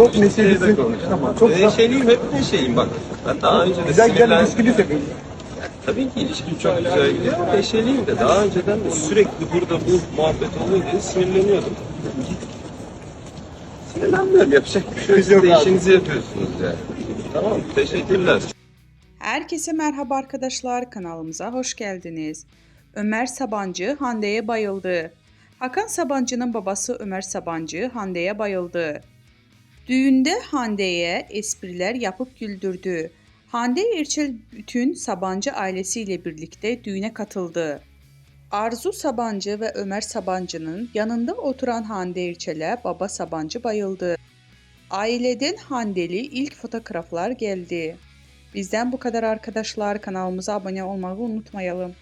Çok neşelisin. Tamam. Çok. Neşeliyim hep neşeliyim bak. Ben daha önce de Güzel güzel sinirlen- ilişkiniz. Tabii ki ilişkim çok güzel gidiyor ama neşeliyim de daha önceden de sürekli burada bu muhabbet oluyor diye sinirleniyordum. Sinirlenmiyorum yapacak bir şey yok. Siz Yok de abi. işinizi yapıyorsunuz yani. Tamam teşekkürler. Herkese merhaba arkadaşlar kanalımıza hoş geldiniz. Ömer Sabancı Hande'ye bayıldı. Hakan Sabancı'nın babası Ömer Sabancı Hande'ye bayıldı. Düğünde Hande'ye espriler yapıp güldürdü. Hande Erçel bütün Sabancı ailesiyle birlikte düğüne katıldı. Arzu Sabancı ve Ömer Sabancı'nın yanında oturan Hande Erçel'e baba Sabancı bayıldı. Aileden Handeli ilk fotoğraflar geldi. Bizden bu kadar arkadaşlar. Kanalımıza abone olmayı unutmayalım.